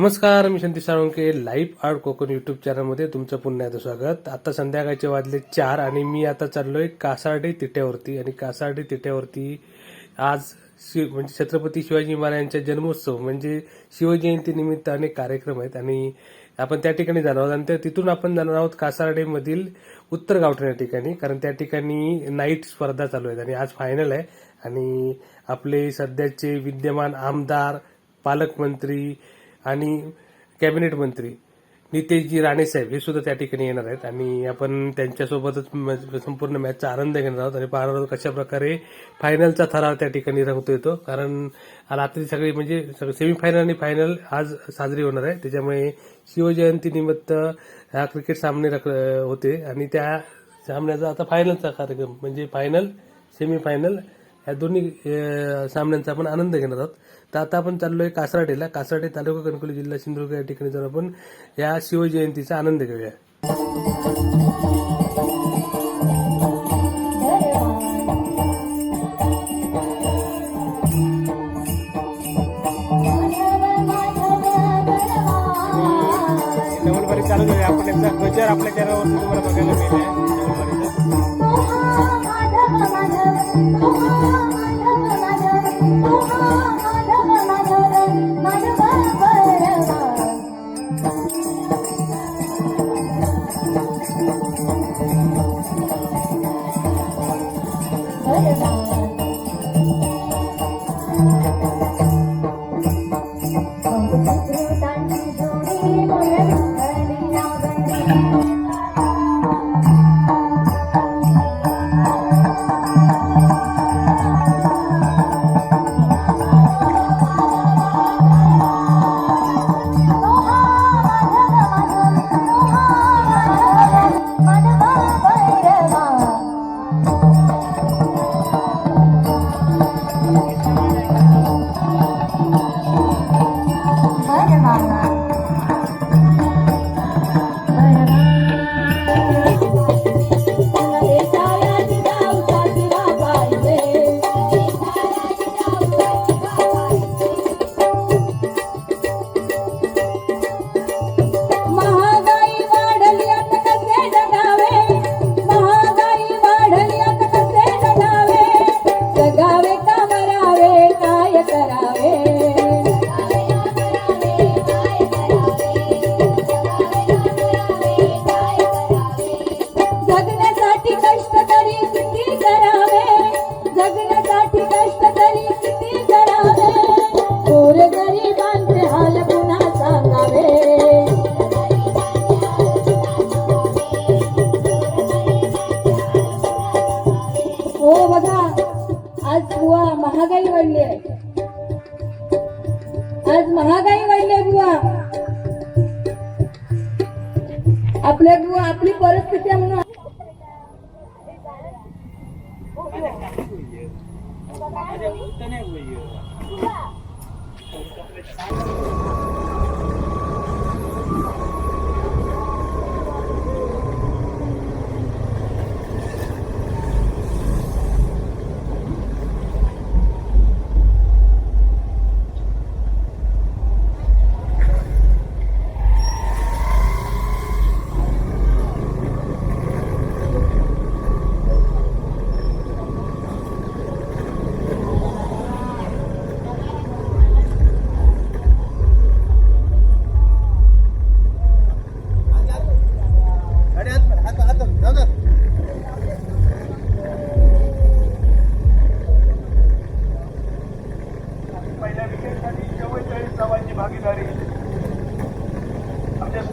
नमस्कार मी Shanti Salunke live art Kokan YouTube चॅनलमध्ये तुमचं पुन्हा एकदा स्वागत. आता संध्याकाळचे वाजले चार आणि मी आता चाललोय कासार्डे तिट्यावरती आणि कासार्डे तिट्यावरती आज शिव म्हणजे छत्रपती शिवाजी महाराजांचा जन्मोत्सव म्हणजे शिवजयंती निमित्त अनेक कार्यक्रम आहेत. आणि आपण त्या ठिकाणी जाणार आहोत. आणि त्या- तिथून आपण जाणार आहोत कासार्डेमधील उत्तर गावठण या ठिकाणी कारण त्या ठिकाणी नाईट स्पर्धा चालू आहेत. आणि आज फायनल आहे. आणि आपले सध्याचे विद्यमान आमदार पालकमंत्री आणि कॅबिनेट मंत्री नितेशजी राणेसाहेब हे सुद्धा त्या ठिकाणी येणार आहेत. आणि आपण त्यांच्यासोबतच संपूर्ण मॅचचा आनंद घेणार आहोत. आणि पाहणार आहोत कशा प्रकारे फायनलचा थरार त्या ठिकाणी रंगतो येतो. कारण रात्री सगळी म्हणजे सेमीफायनल आणि फायनल आज साजरी होणार आहे. त्याच्यामुळे शिवजयंतीनिमित्त हा क्रिकेट सामने रख- होते. आणि त्या सामन्याचा आता फायनलचा कार्यक्रम म्हणजे फायनल सेमीफायनल या दोन्ही सामन्यांचा आपण आनंद घेणार आहोत. तर आता आपण चाललोय कासराडेला कासराडे तालुका कणकोली जिल्हा सिंधुदुर्ग या ठिकाणी जाऊन आपण या शिवजयंतीचा आनंद घेऊया. डबलबारी चालू झाली आपण एकदा गजर आपल्या चेहऱ्यावरती तुम्हाला बघायला मिळेल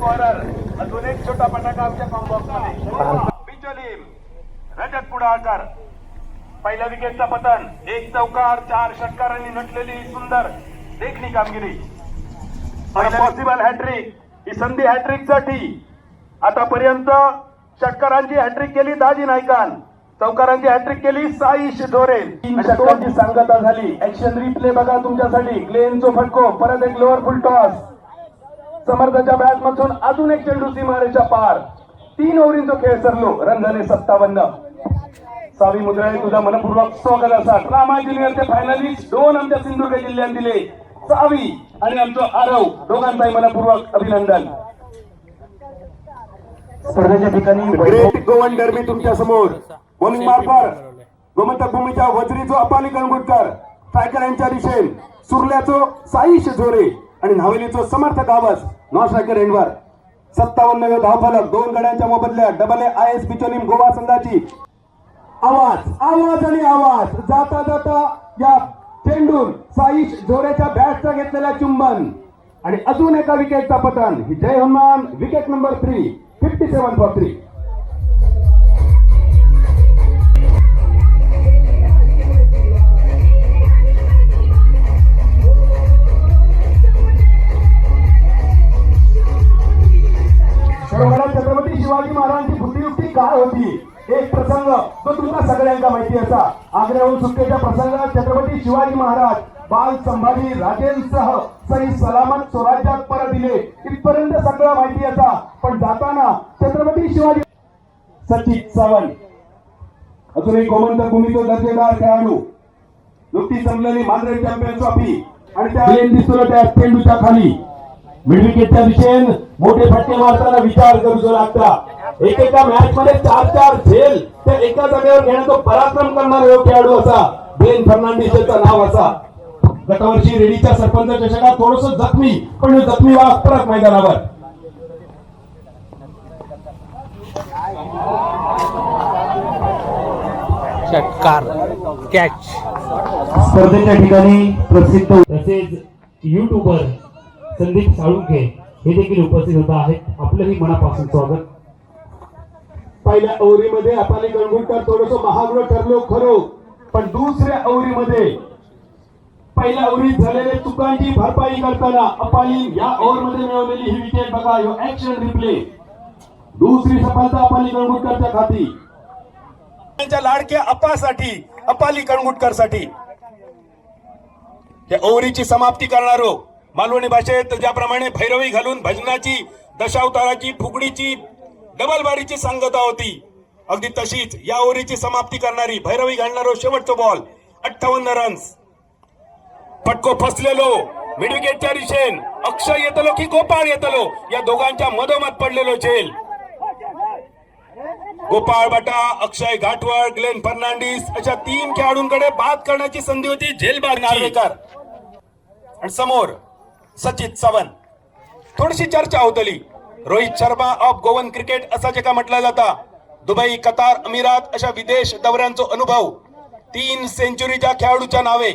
स्कोरर अजून एक छोटा फटाका आमच्या कॉम्बॉक्समध्ये बिचोलीम रजत पुढाळकर पहिल्या विकेटचा पतन. एक चौकार चार षटकारांनी नटलेली सुंदर देखणी कामगिरी. पॉसिबल हॅट्रिक ही संधी हॅट्रिकसाठी. आतापर्यंत षटकारांची हॅट्रिक केली दाजी नायकान. चौकारांची हॅट्रिक केली साई शिधोरे षटकांची सांगता झाली. ऍक्शन रिप्ले बघा तुमच्यासाठी. ग्लेनचो फटको. परत एक लोअर फुल टॉस समर्थाच्या बॅट मधून अजून एक चेंडू सीमारेच्या पार. तीन ओव्हरींचा खेळ सरलो. रन झाले सत्तावन्न. सावी मुद्राने तुझा मनपूर्वक स्वागत असा. ड्रामा ज्युनियरचे फायनलिस्ट दोन आमच्या सिंधुदुर्ग जिल्ह्यात दिले. सावी आणि आमचं आरव दोघांचाही मनपूर्वक अभिनंदन. स्पर्धेच्या ठिकाणी ग्रेट गोवन डर्बी तुमच्यासमोर. बॉलिंग मार्कर गोमंतक भूमीच्या वज्रीचो अपाली कणगुटकर स्ट्रायकर यांच्या दिशेन सुरल्याचो साईश झोरे आणि नावेलीचो समर्थक आवाज नॉन एंडवर सत्तावन्न धावफलक दोन गड्यांच्या मोबदल्यात double A I S Bicholim Goa संघाची. आवाज आवाज आणि आवाज. जाता जाता या चेंडून साईश झोरेच्या बॅटचा घेतलेला चुंबन. आणि अजून एका विकेटचा पतन. Jai Hanuman wicket number three fifty seven four three Shivaji महाराजांची बुद्धियुक्ती काय होती? एक प्रसंग तो तुम्हाला सगळ्यांना माहिती असा. आग्र्याहून सुटकेच्या प्रसंगात छत्रपती शिवाजी महाराज बाल संभाजी राजेंसह सही सलामत स्वराज्यात परत दिले. इथपर्यंत सगळं माहिती असा. पण जाताना छत्रपती शिवाजी सचित सावंत अजूनही गोमंत भूमीचा दर्जेदार खेळाडू नुकती संपलेली मांजरे चॅम्पियन ट्रॉफी. आणि त्या दिसतो त्या चेंडूच्या खाली. मिडविकेटच्या दिशेने मोठे फटके मारताना विचार करू लागता एकेका मॅच मध्ये चार चार झेल त्या एका जागेवर घेण्याचा पराक्रम करणारा खेळाडू असा. बेन फर्नांडिस याचं नाव असा. गतवर्षी रेडीच्या सरपंच चषकात थोडस जखमी पण जखमी वा परत मैदानावर. षटकार कॅच स्पर्धेच्या ठिकाणी प्रसिद्ध तसेच युट्यूबर संदीप साळुंखे हे देखील उपस्थित होत. आहेत आपलंही मनापासून स्वागत. पहिल्या ओव्हरीमध्ये आपण गणगुटकर थोडस महागड ठरलो खरो. पण दुसऱ्या ओव्हरीमध्ये पहिल्या ओव्हरीत झालेल्या चुकांची भरपाई करताना अपाली या ओव्हरमध्ये मिळवलेली ही विकेट बघा. यो ऍक्शन रिप्ले दुसरी सफलता अपाली गणगुटकरच्या खाती. त्यांच्या लाडक्या अपासाठी अपाली कणगुटकरसाठी या ओव्हरीची समाप्ती करणारो मालवणी भाषेत ज्याप्रमाणे भैरवी घालून भजनाची दशावताराची फुगडीची डबल बारीची सांगता होती. अगदी तशीच या ओव्हरीची समाप्ती करणारी भैरवी घालणारो शेवटचा बॉल अठ्ठावन्न रन्स फटको फसलेलो मिडविकेटच्या दिशेन अक्षय येतलो की गोपाळ येतलो या दोघांच्या मधोमध पडलेलो झेल. गोपाळ बटा अक्षय घाटवळ ग्लेन फर्नांडिस अशा तीन खेळाडूंकडे बाद करण्याची संधी होती झेलबाग नार्वेकर. आणि समोर सचित सावंत. थोडीशी चर्चा होतली Rohit Sharma of Goan cricket असा जे का म्हटलं जाता. दुबई कतार अमिरात अशा विदेश दौऱ्यांचा अनुभव. तीन सेंचुरीच्या खेळाडूच्या नावे.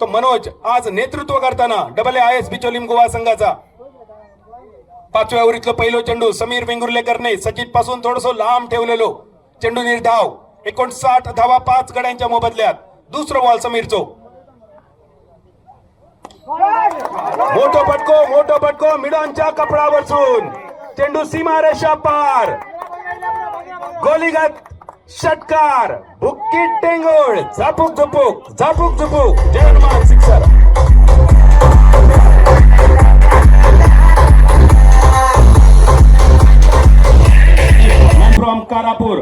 तो मनोज आज नेतृत्व करताना double I S Bicholim Goa संघाचा. पाचव्या ओव्हरीतलो पहिलो चेंडू समीर वेंगुर्लेकरने सचित पासून थोडस लांब ठेवलेलो. चेंडू निर्धाव एकोणसाठ धावा पाच गड्यांच्या मोबदल्यात. दुसरं बॉल समीरचो. मोठो पटको मोठो पटको मिडॉनच्या कपडावरसून. चेंडू सीमा रेषा पार. गोलीगत षटकार बुक्की टेंगोळ झापूक झुपूक झापूक Jhupuk. Jai sixer. From Karapur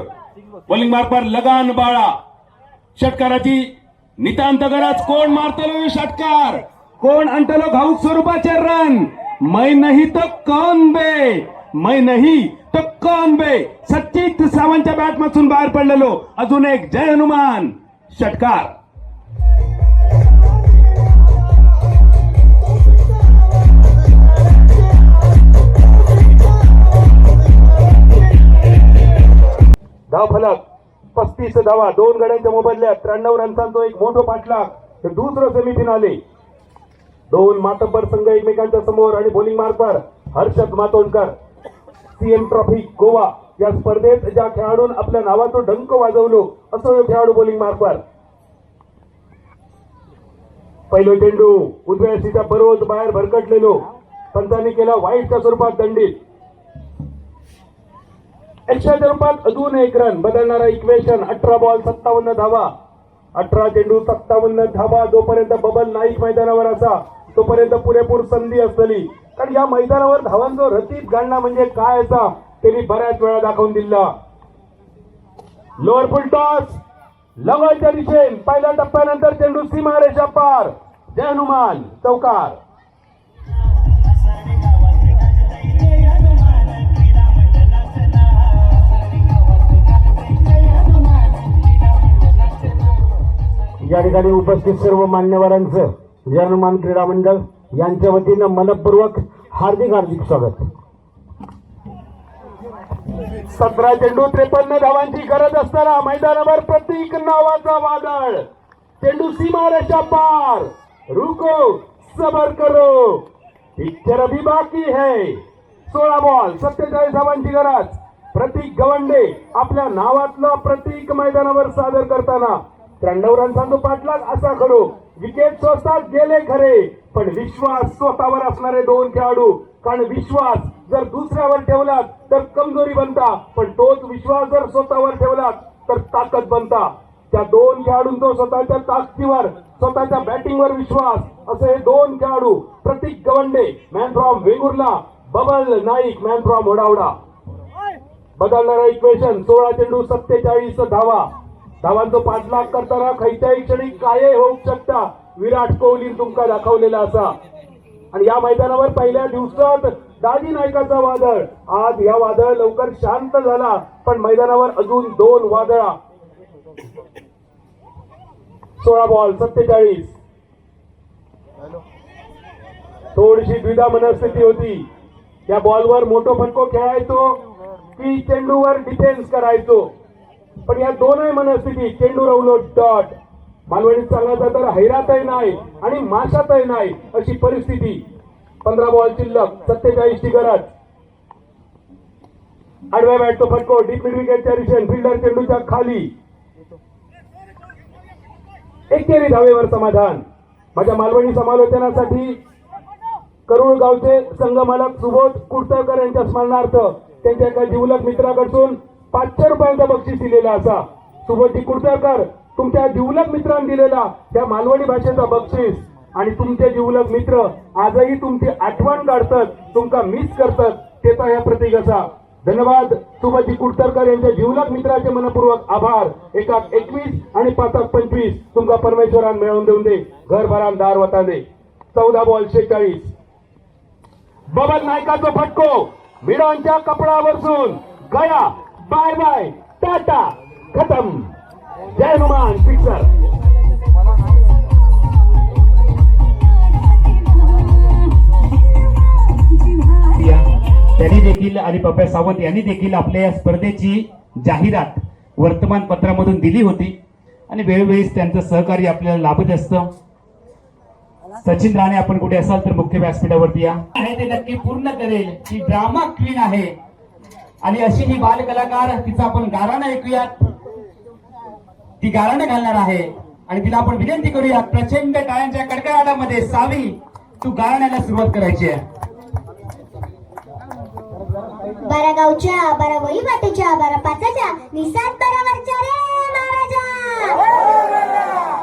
bowling marker लगान बाळा. षटकाराची नितांत गरज कोण मारतलो षटकार. कोण अंटलो घाऊक स्वरूपाचे रन मै नाही तर कौन बे? मै नाही तर कौन बे? सचित सावंतच्या बॅट मधून बाहेर पडलेलो. अजून एक जय हनुमान. षटकार. धाव फलक. पस्तीस धावा. दोन गड्यांच्या मोबदल्यात त्र्याण्णव रन्सांचा एक मोठा पाठलाग तर दुसरं सेमीफिनाले दोन मातब्बर संघ एकमेकांच्या समोर आणि bowling marker Harshad Matondkar. CM trophy Goa या स्पर्धेत ज्या खेळाडून आपल्या नावाचं डंक वाजवलो असं खेळाडू बॉलिंग मार्कर पहिलो चेंडू उजव्या सीच्या बरोज बाहेर भरकटलेलो. पंचांनी केला वाईटच्या स्वरूपात दंडित. एकशेच्या रूपात अजून एक रन बदलणारा इक्वेशन अठरा बॉल सत्तावन्न धावा. अठरा चेंडू सत्तावन्न धाबा जोपर्यंत बबल नाईक मैदानावर असा तोपर्यंत पुरेपूर संधी असतली कारण या मैदानावर धावांचा रतीब घालणं म्हणजे काय असा त्यांनी बऱ्याच वेळा दाखवून दिला. लोअर फुल टॉस लगतच्या दिशेन पहिल्या टप्प्यानंतर चेंडू सीमा पार. जय हनुमान चौकार. या ठिकाणी उपस्थित सर्व मान्यवरांचं जनमान क्रीडा मंडळ यांच्या वतीनं मनपूर्वक हार्दिक हार्दिक स्वागत. सतरा चेंडू त्रेपन्न धावांची गरज असताना मैदानावर प्रतीक नावाचा वादळ. चेंडू सीमारेषा पार. रुको सबर करो. पिक्चर अभी बाकी है. सोळा बॉल सत्तेचाळीस धावांची गरज. प्रतीक गवंडे आपल्या नावातलं प्रतीक मैदानावर सादर करताना त्र्याण्णव रनचा पाठलाग असा खडू विकेट स्वस्तात गेले खरे पण विश्वास स्वतःवर असणारे दोन खेळाडू. कारण विश्वास जर दुसऱ्यावर ठेवलात तर कमजोरी बनता. पण तोच विश्वास जर स्वतःवर ठेवलात तर ताकद बनता. त्या दोन खेळाडूंचा स्वतःच्या ताकदीवर स्वतःच्या बॅटिंगवर विश्वास असे हे दोन खेळाडू Pratik Gawande man from Vengurla Babal Naik man from Hodawada बदलणारा इक्वेशन सोळा चेंडू सत्तेचाळीस धावा. धावांचा पाठलाग करताना खयच्याही क्षणी काय होऊ शकता विराट कोहली तुमका दाखवलेला असा. आणि या मैदानावर पहिल्या दिवसात दाजी नायकाचा वादळ. आज या वादळ लवकर शांत झाला पण मैदानावर अजून दोन वादळा. सोळा बॉल सत्तेचाळीस. थोडीशी द्विधा मनस्थिती होती. या बॉलवर मोठो फटको खेळायचो की चेंडूवर डिफेन्स करायचो. पण या दोनही मनस्थिती चेंडू रवलो डॉट मालवणी सांगायचं तर हैरातही नाही आणि माशातही नाही अशी परिस्थिती. पंधरा बॉल शिल्लक सत्तेचाळीस ची गरज. आडव्या बॅटचा फटको डीप मिड विकेटच्या रिशन फिल्डर चेंडूच्या खाली. एकेरी धावेवर समाधान. माझ्या मालवणी समालोचनासाठी करूळ गावचे संघमालक सुबोध कुडतळकर यांच्या स्मरणार्थ त्यांच्या एका जीवलक मित्राकडून पाचशे रुपयांचा बक्षीस दिलेला असा. सुबोधजी कुडतळकर तुमच्या जिवलक मित्रांनी दिलेला त्या मालवणी भाषेचा बक्षीस. आणि तुमचे जिवलक मित्र आजही तुमची आठवण काढतात तुमका मिस करतात त्याचा या प्रतीक असा. धन्यवाद सुभाजी कुडतरकर यांच्या जिवलक मित्राचे मनपूर्वक आभार. एकाक एकवीस आणि पाचाक पंचवीस. तुमका परमेश्वरान मिळवून देऊन दे. घर भरान दार वता दे. चौदा बॉल शेचाळीस. बबल नायकाचा फटको कपडा कपडावरसून गया बाय बाय टाटा खतम. जय हनुमान या त्यांनी देखील आणि पप्या सावंत यांनी देखील आपल्या या स्पर्धेची जाहिरात वर्तमानपत्रामधून दिली होती. आणि वेळोवेळी त्यांचं सहकार्य आपल्याला लाभत असतं. सचिन राणे आपण कुठे असाल तर मुख्य व्यासपीठावरती या. आहे ते नक्की पूर्ण करेल. ही ड्रामा क्वीन आहे. आणि अशी ही बाल कलाकार तिचं आपण गाराणं ऐकूयात. ती गाराणं घालणार आहे. आणि तिला आपण विनंती करूयात प्रचंड टाळ्यांच्या कडकडाटामध्ये सावी तू गाराण्याला सुरुवात करायची आहे. बारा गावच्या बारा वही वाटेच्या बारा पाचाच्या निसात बारा वरच्या रे महाराजा!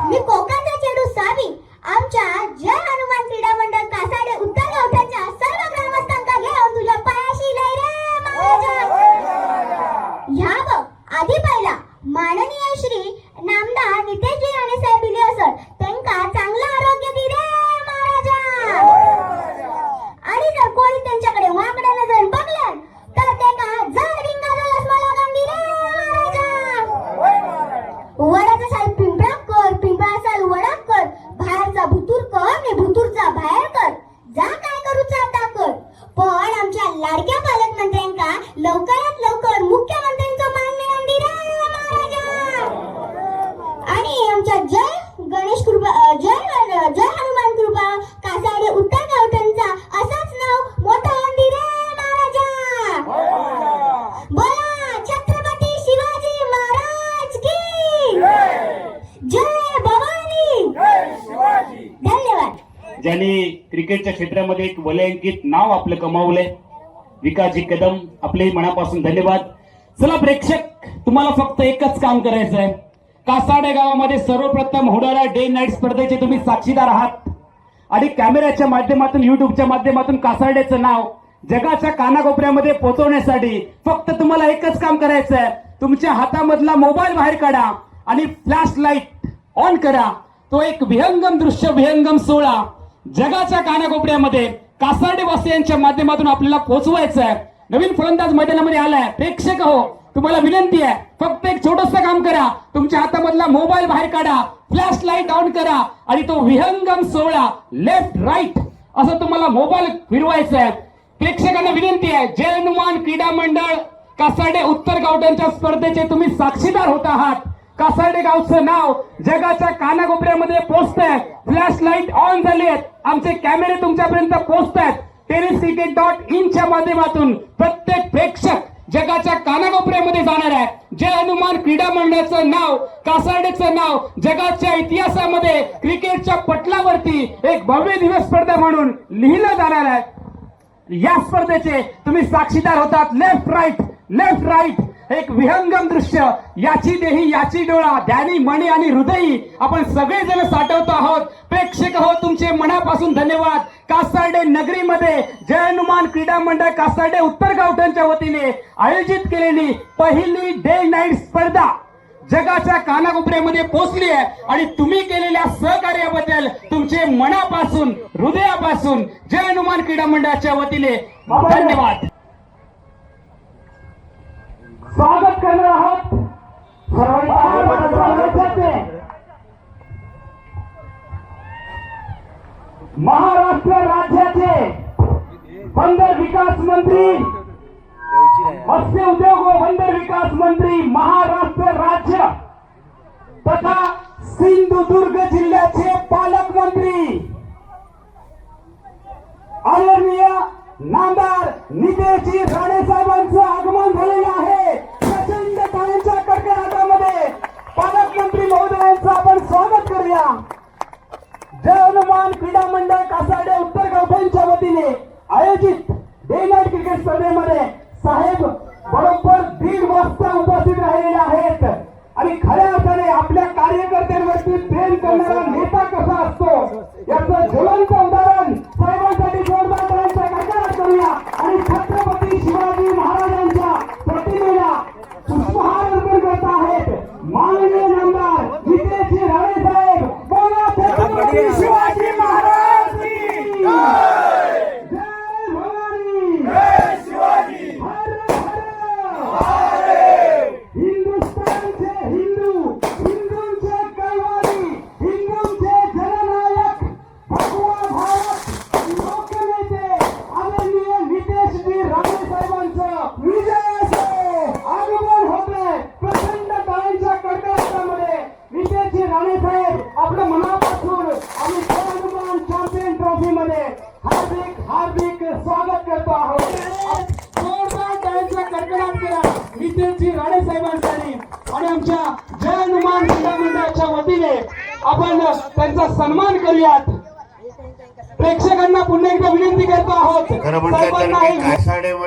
मी कोकाचा चेडू सावी. आमच्या जय हनुमान क्रीडा मंडळ कासाडे उत्तर गावठाच्या सर्व ग्रामस्थांका घेऊन तुझ्या पायाशी लय रे महाराजा ह्या बघ आधी पहिला माननीय श्री नामदार नितेशजी राणे साहेब इले असत. त्यांका चांगलं आरोग्य दे रे महाराजा. आणि जर कोणी त्यांच्याकडे वाकड्या नजर बघलं तर ते का जर विंगाचा लसमा लागांदी रे महाराजा. वडाचा साल पिंपळा कर पिंपळा साल वडा कर बाहेरचा भुतूर कर आणि भुतूरचा बाहेर कर जा काय करूचा आता कर पण आमच्या लाडक्या पालकमंत्र्यांका लवकरात लवकर मुख्यमंत्र्यांचं मान मिळवून दे रे महाराजा आणि आमच्या जय गणेश कृपा अ, जय जय हनुमान कृपा कासाडे उत्तर गावठणचा असाच नाव मोठा होऊन रे महाराजा बोला छत्रपती शिवाजी महाराज की जय भवानी धन्यवाद ज्यांनी क्रिकेटच्या क्षेत्रामध्ये एक नाव आपलं कमावलंय विकासजी कदम आपले मनापासून धन्यवाद. चला प्रेक्षक तुम्हाला फक्त एकच काम करायचं आहे कासाडे गावामध्ये सर्वप्रथम होणाऱ्या डे नाईट स्पर्धेचे तुम्ही साक्षीदार आहात. आणि कॅमेऱ्याच्या माध्यमातून युट्यूबच्या माध्यमातून कासारडेचं नाव जगाच्या कानाकोपऱ्यामध्ये पोहोचवण्यासाठी फक्त तुम्हाला एकच काम करायचं आहे तुमच्या हातामधला मोबाईल बाहेर काढा आणि फ्लॅश लाइट ऑन करा. तो एक विहंगम दृश्य विहंगम सोहळा जगाच्या कानाकोपऱ्यामध्ये कासारडे वासियांच्या माध्यमातून आपल्याला पोहोचवायचं आहे नवीन फलंदाज मैदानामध्ये आलाय. प्रेक्षक हो तुम्हाला विनंती आहे. फक्त एक छोटस काम करा. तुमच्या हातामधला मोबाईल बाहेर काढा. फ्लॅश लाइट ऑन करा. आणि तो विहंगम सोहळा लेफ्ट राईट असं तुम्हाला मोबाईल फिरवायचा आहे प्रेक्षकांना विनंती आहे. जय हनुमान क्रीडा मंडळ कासाडे उत्तर गावड्यांच्या स्पर्धेचे तुम्ही साक्षीदार होत आहात. कासार्डे गावचं नाव जगाच्या कानाकोपऱ्यामध्ये पोहोचत आहे फ्लॅश लाइट ऑन झाली आहेत आमचे कॅमेरे तुमच्यापर्यंत पोहोचत आहेत टेनिस क्रिकेट डॉट इनच्या माध्यमातून प्रत्येक प्रेक्षक जगाच्या कानाकोपऱ्यामध्ये जाणार आहे. जय हनुमान क्रीडा मंडळाचं नाव कासार्डेचं नाव जगाच्या इतिहासामध्ये क्रिकेटच्या पटलावरती एक भव्य दिवस स्पर्धा म्हणून लिहिलं जाणार आहे. या स्पर्धेचे तुम्ही साक्षीदार होतात. लेफ्ट राईट लेफ्ट राईट एक विहंगम दृश्य. याची देही याची डोळा ध्यानी मणी आणि हृदयी आपण सगळेजण साठवतो आहोत. प्रेक्षक हो तुमचे मनापासून धन्यवाद. कासार्डे नगरीमध्ये जय हनुमान क्रीडा मंडळ कासार्डे उत्तर गावठाणच्या वतीने आयोजित केलेली पहिली डे नाईट स्पर्धा जगाच्या कानाकोपऱ्यामध्ये पोहोचली आहे. आणि तुम्ही केलेल्या सहकार्याबद्दल तुमचे मनापासून हृदयापासून जय हनुमान क्रीडा मंडळाच्या वतीने धन्यवाद. स्वागत करणार आहोत. महाराष्ट्र राज्याचे बंदर विकास मंत्री मत्स्य उद्योग व बंदर विकास मंत्री महाराष्ट्र राज्य तथा सिंधुदुर्ग जिल्ह्याचे पालकमंत्री आदरणीय नामदार नितेशजी राणे क्रीडा मंडळ कासाडे उत्तर गावठाणच्या वतीने आयोजित डे नाईट क्रिकेट स्पर्धेमध्ये साहेब बरोबर दीड वाजता उपस्थित राहिलेले आहेत. आणि खऱ्या अर्थाने आपल्या कार्यकर्त्यांवरती प्रेम करणारा नेता कसा असतो या ज्वलंत उदाहरण साहेबांसाठी जोरदार करायचा कडकडाट करूया आणि छत्रपती शिवाजी महाराजांच्या प्रतिमेला पुष्पहार अर्पण करत आहेत माननीय नामदार नितेशजी राणे साहेब बोला छत्रपती शिवाजी महाराज की जय भवानी हर हर हिंदुस्थानचे हिंदू हिंदूंचे कैवारी हिंदूंचे जननायक भगवा भारत लोकनेते आदरणीय नितेशजी राणे साहेबांचं विजय असो आगमन होते प्रचंड टाळ्यांच्या कडकडाटामध्ये नितेशजी राणे साहेब आपलं मनापासून आम्ही जय हनुमान चॅम्पियन ट्रॉफी मध्ये हार्दिक हार्दिक स्वागत करतो आहोत. जोरदार कडकडाट केला नितेशजी राणे साहेबांसाठी. आणि आमच्या जय हनुमान मंडळाच्या वतीने आपण त्यांचा सन्मान करूयात. प्रेक्षकांना पुन्हा एकदा विनंती करतो आहोत.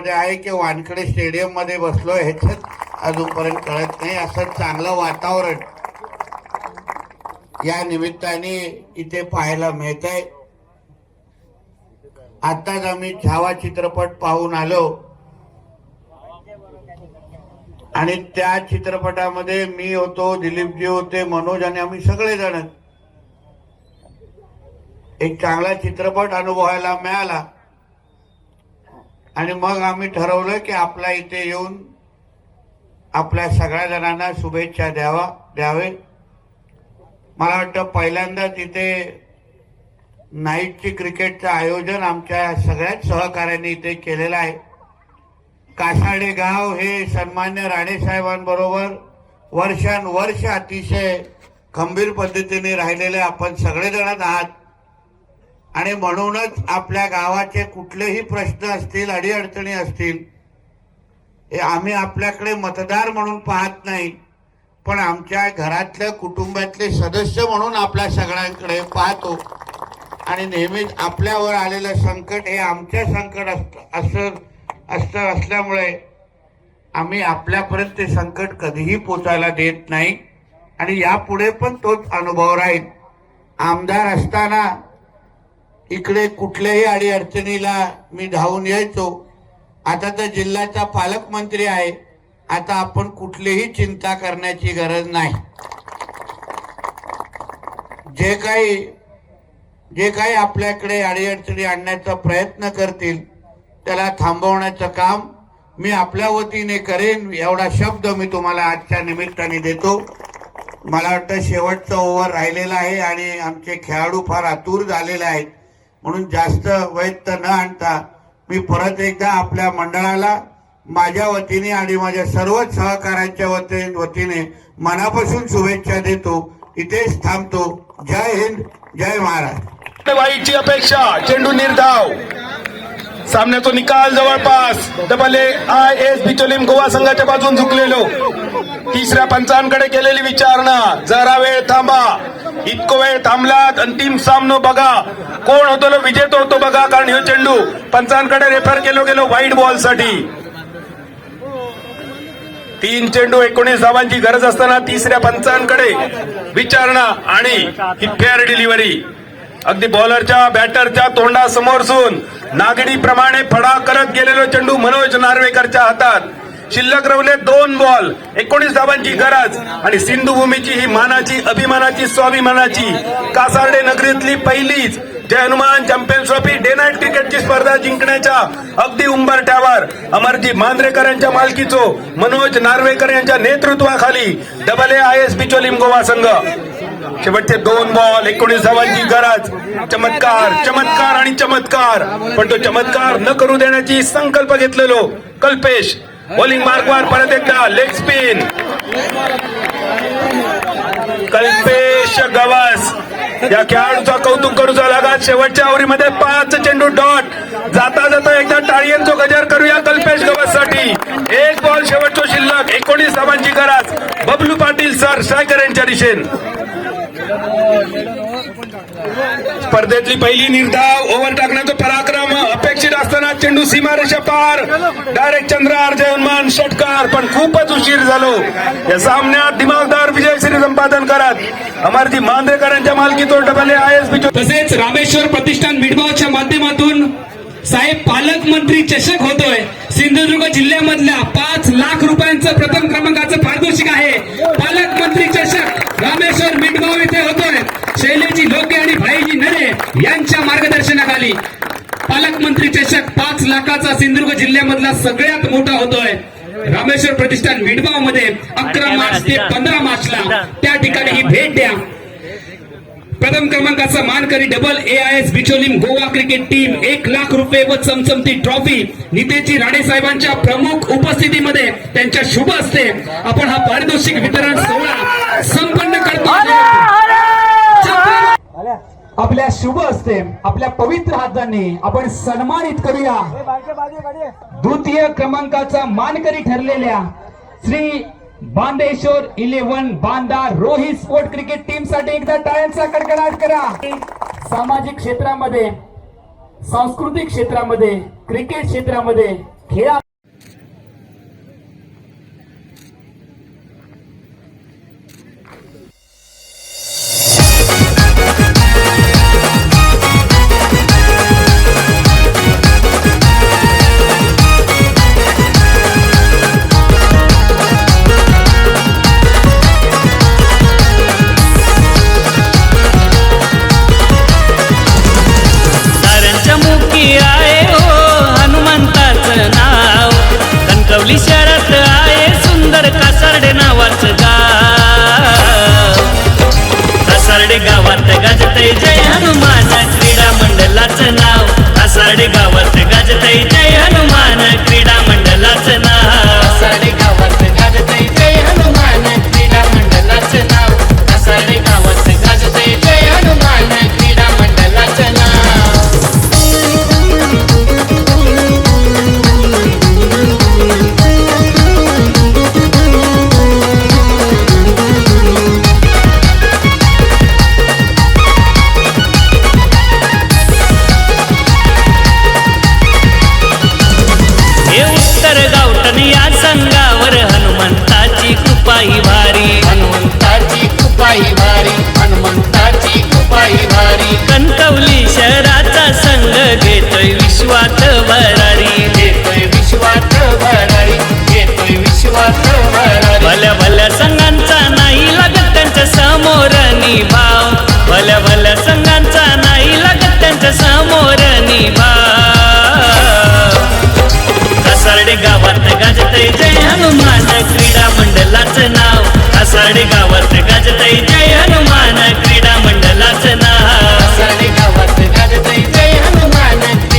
आहे की वानखेडे स्टेडियममध्ये बसलोय ह्याच अजूनपर्यंत कळत नाही. असं चांगलं वातावरण या निमित्ताने इथे पाहायला मिळत आहे आताच आम्ही छावा चित्रपट पाहून आलो. आणि त्या चित्रपटामध्ये मी होतो दिलीपजी होते मनोज आणि आम्ही सगळेजण. एक चांगला चित्रपट अनुभवायला मिळाला. आणि मग आम्ही ठरवलं की आपल्या इथे येऊन आपल्या सगळ्या जणांना शुभेच्छा द्यावा द्यावे. मला वाटतं पहिल्यांदाच इथे नाईटची क्रिकेटचं आयोजन आमच्या सगळ्याच सहकाऱ्यांनी इथे केलेलं आहे. कासाडे गाव हे सन्मान्य राणेसाहेबांबरोबर वर्षानुवर्ष अतिशय खंबीर पद्धतीने राहिलेले आपण सगळेजणच आहात. आणि म्हणूनच आपल्या गावाचे कुठलेही प्रश्न असतील अडीअडचणी असतील हे आम्ही आपल्याकडे मतदार म्हणून पाहत नाही. पण आमच्या घरातल्या कुटुंबातले सदस्य म्हणून आपल्या सगळ्यांकडे पाहतो. आणि नेहमीच आपल्यावर आलेलं संकट हे आमच्या संकट असतं असं असतं असल्यामुळे आम्ही आपल्यापर्यंत ते संकट कधीही पोचायला देत नाही. आणि यापुढे पण तोच अनुभव राहील. आमदार असताना इकडे कुठल्याही अडीअडचणीला मी धावून यायचो. आता तर जिल्ह्याचा पालकमंत्री आहे. आता आपण कुठलीही चिंता करण्याची गरज नाही. जे काही जे काही आपल्याकडे अडीअडचणी आणण्याचा प्रयत्न करतील त्याला थांबवण्याचं काम मी आपल्या वतीने करेन. एवढा शब्द मी तुम्हाला आजच्या निमित्ताने देतो. मला वाटतं शेवटचा ओव्हर राहिलेला आहे आणि आमचे खेळाडू फार आतुर झालेले आहेत. म्हणून जास्त वैत न आणता मी परत एकदा आपल्या मंडळाला माझ्या वतीने आणि माझ्या सर्वच सहकाऱ्यांच्या वती वतीने मनापासून शुभेच्छा देतो. इथेच थांबतो. जय हिंद जय महाराष्ट्र. वाईची अपेक्षा चेंडू निर्धाव. सामन्याचा निकाल जवळपास. Double A I S Bicholim Goa संघाच्या बाजून झुकलेलो. तिसऱ्या पंचांकडे केलेली विचारणा. जरा वेळ थांबा. इतको वेळ थांबलात अंतिम सामनो बघा. कोण होतो लो विजेतो होतो बघा कारण ह्यो चेंडू पंचांकडे रेफर केलो गेलो व्हाईट बॉलसाठी. तीन चेंडू एकोणीस धावांची गरज असताना तिसऱ्या पंचांकडे विचारणा आणि ही फेअर डिलिव्हरी अगदी बॉलरच्या बॅटरच्या तोंडासमोरसून नागडीप्रमाणे फडा करत गेलेलो चेंडू मनोज नार्वेकरच्या हातात. शिल्लक रवले दोन बॉल एकोणीस धावांची गरज आणि सिंधुभूमीची ही मानाची अभिमानाची स्वाभिमानाची. कासार्डे नगरीतली पहिलीच Jai Hanuman champions trophy day night क्रिकेटची स्पर्धा जिंकण्याच्या अगदी उंबरठ्यावर अमरजी मांद्रेकर यांच्या मालकीचो मनोज नार्वेकर यांच्या नेतृत्वाखाली double A I S Bicholim Goa संघ. शेवटचे दोन बॉल एकोणीस धावांची गरज. चमत्कार चमत्कार आणि चमत्कार. पण तो चमत्कार न करू देण्याची संकल्प घेतलेलो कल्पेश. बॉलिंग मार्गवर परत एकदा लेग स्पिन कल्पेश गवास. या खेळाडूचा कौतुक करूचा लागा शेवटच्या ओव्हरीमध्ये पाच चेंडू डॉट. जाता जाता एकदा टाळियांचो गजर करूया कल्पेश गवससाठी एक बॉल शेवटचो शिल्लक. एकोणीस धावांची गरज. बबलू पाटील सर सायकर यांच्या दिशेन. स्पर्धेतली पहिली निर्धाव ओव्हर टाकण्याचा पराक्रम अपेक्षित असताना चेंडू सीमारेषा पार. डायरेक्ट चंद्रार जयमान षटकार पण खूपच उशीर झालो. या सामन्यात दिमागदार विजयश्री संपादन करत अमरजी मांद्रेकरांच्या मालकीतून डबल आय एस तसेच रामेश्वर प्रतिष्ठान मिडगावच्या माध्यमातून साहेब पालकमंत्री चषक होतोय. सिंधुदुर्ग जिल्ह्यामधल्या पाच लाख रुपयांचं प्रथम क्रमांकाचं पारितोषिक आहे. पालकमंत्री चषक रामेश्वर मिटगाव इथे होतोय. शैलेजी लोके आणि भाईजी नरे यांच्या मार्गदर्शनाखाली पालकमंत्री चषक पाच लाखाचा सिंधुदुर्ग जिल्ह्यामधला सगळ्यात मोठा होतोय. रामेश्वर प्रतिष्ठान मिडगावमध्ये अकरा मार्च ते पंधरा मार्चला त्या ठिकाणी ही भेट द्या. प्रथम क्रमांकाचा मानकरी double A I S Bicholim Goa cricket team एक लाख रुपये व चमचमती ट्रॉफी नितेजी राणे साहेबांच्या प्रमुख उपस्थितीमध्ये त्यांच्या शुभ हस्ते आपण हा पारितोषिक वितरण सोहळा संपन्न करतो. आपल्या शुभ हस्ते आपल्या पवित्र हातांनी आपण सन्मानित करूया. द्वितीय क्रमांकाचा मानकरी ठरलेल्या Shri Bandeshwar eleven Banda Rohit sport cricket टीमसाठी एकदा टाळ्यांचा कडकडाट करा. सामाजिक क्षेत्रामध्ये सांस्कृतिक क्षेत्रामध्ये क्रिकेट क्षेत्रामध्ये खेळा. समोर निभा.